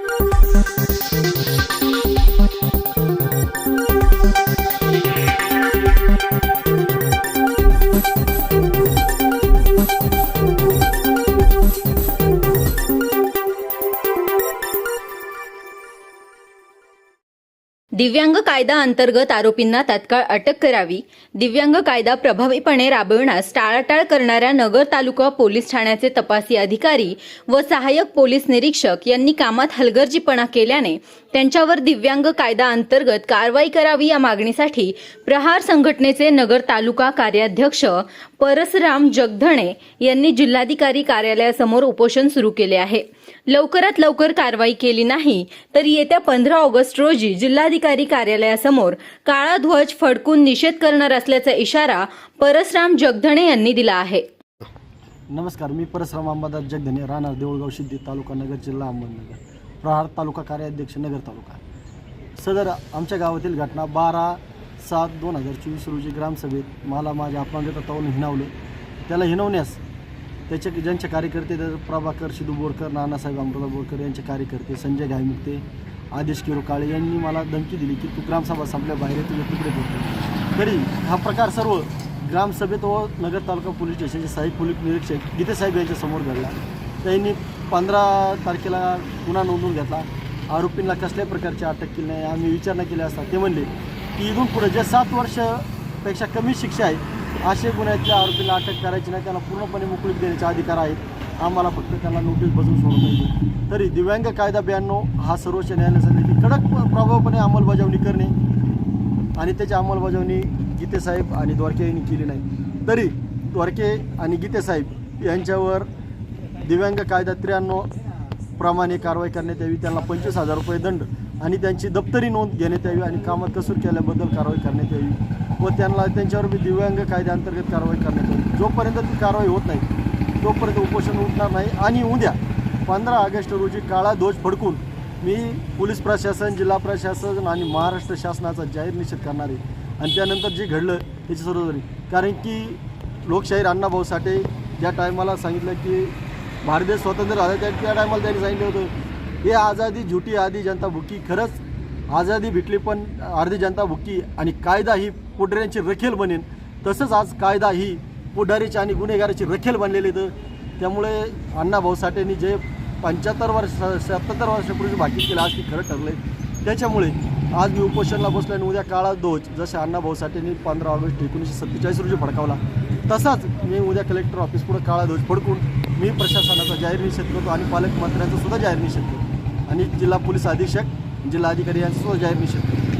Thank you. दिव्यांग कायदा अंतर्गत आरोपींना तात्काळ अटक करावी. दिव्यांग कायदा प्रभावीपणे राबविण्यास टाळाटाळ करणाऱ्या नगर तालुका पोलीस ठाण्याचे तपासी अधिकारी व सहाय्यक पोलीस निरीक्षक यांनी कामात हलगर्जीपणा केल्याने त्यांच्यावर दिव्यांग कायदा अंतर्गत कारवाई करावी या मागणीसाठी प्रहार संघटनेचे नगर तालुका कार्याध्यक्ष परसराम जगधणे यांनी जिल्हाधिकारी कार्यालयासमोर उपोषण सुरू केले आहे. लवकरात लवकर कारवाई केली नाही तर येत्या पंधरा ऑगस्ट रोजी जिल्हाधिकारी कार्यालयासमोर काळा ध्वज फडकून निषेध करणार असल्याचा इशारा परसराम जगधणे यांनी दिला आहे. नमस्कार मी परसराम अंबादास जगधने राहणार देऊळगाव सिद्धी तालुका नगर जिल्हा अहमदनगर. प्रहार तालुका कार्याध्यक्ष नगर तालुका. सदर आमच्या गावातील घटना बारा सात दोन हजार चोवीस रोजी ग्रामसभेत मला माझ्या अपंगता ताऊन हिणावलं. त्याला हिणवण्यास त्याचे ज्यांचे कार्यकर्ते तर प्रभाकर सिद्धू बोरकर नानासाहेब अमृता बोरकर यांचे कार्यकर्ते संजय घायमुक्ते आदेश किरो काळे यांनी मला धमकी दिली की तू ग्रामसभा संपल्या बाहेर तुझे तिकडे बोलतो तरी हा प्रकार सर्व ग्रामसभेत व नगर तालुका पोलीस स्टेशनचे साहेब पोलीस निरीक्षक गीते साहेब यांच्या समोर घडला. त्यांनी पंधरा तारखेला गुन्हा नोंदवून घेतला. आरोपींना कसल्याही प्रकारची अटक केली नाही. आम्ही विचारणा केली असता ते म्हणले की इथून पुढे जे सात वर्षपेक्षा कमी शिक्षा आहे असे गुन्ह्यातल्या आरोपींना अटक करायची नाही. त्यांना पूर्णपणे मोकळीक देण्याचे अधिकार आहेत. आम्हाला फक्त त्यांना नोटीस बसून सोडता येईल. तरी दिव्यांग कायदा ब्याण्णव हा सर्वोच्च न्यायालयासाठी कडक प्रभावपणे अंमलबजावणी करणे आणि त्याची अंमलबजावणी गीतेसाहेब आणि द्वारके यांनी केली नाही. तरी द्वारके आणि गीतेसाहेब यांच्यावर दिव्यांग कायदा त्र्याण्णव प्रमाणे कारवाई करण्यात यावी त्यांना पंचवीस हजार रुपये दंड आणि त्यांची दप्तरी नोंद घेण्यात यावी आणि कामात कसूर केल्याबद्दल कारवाई करण्यात यावी. व त्यांना त्यांच्यावर बी दिव्यांग कायद्याअंतर्गत कारवाई करण्यात यावी जोपर्यंत ती कारवाई होत नाही तोपर्यंत उपोषण उठणार नाही आणि उद्या पंधरा ऑगस्ट रोजी काळा ध्वज फडकून मी पोलीस प्रशासन जिल्हा प्रशासन आणि महाराष्ट्र शासनाचा जाहीर निषेध करणार आहे. आणि त्यानंतर जे घडलं त्याची सर्व कारण की लोकशाहीर अण्णाभाऊ साठे ज्या टायमाला सांगितलं की भारत देश स्वतंत्र झाला त्या त्या टायमाला त्यांनी सांगितलं होतं हे आझादी झुटी आधी जनता भुकी खरंच आझादी भेटली पण अर्धी जनता भुकी आणि कायदा ही पुढाऱ्यांची रखेल बनेन. तसंच आज कायदा ही पुढारीची आणि गुन्हेगाराची रखेल बनलेली तर त्यामुळे अण्णाभाऊ साठेंनी जे पंच्याहत्तर वर्ष सत्याहत्तर वर्षापूर्वी भाकीत केलं आज ते खरं ठरलं आहे त्याच्यामुळे आज मी उपोषणला बसलो आणि उद्या काळा ध्वज जसे अण्णाभाऊ साठेंनी पंधरा ऑगस्ट एकोणीसशे सत्तेचाळीस रोजी फडकावला तसाच मी उद्या कलेक्टर ऑफिस पुढे काळा ध्वज फडकून मी प्रशासनाचा जाहीर निषेध करतो आणि पालकमंत्र्यांचा सुद्धा जाहीर निषेध करतो. आणि जिल्हा पोलीस अधीक्षक जिल्हाधिकारी यांचा सुद्धा जाहीर निषेध करतो.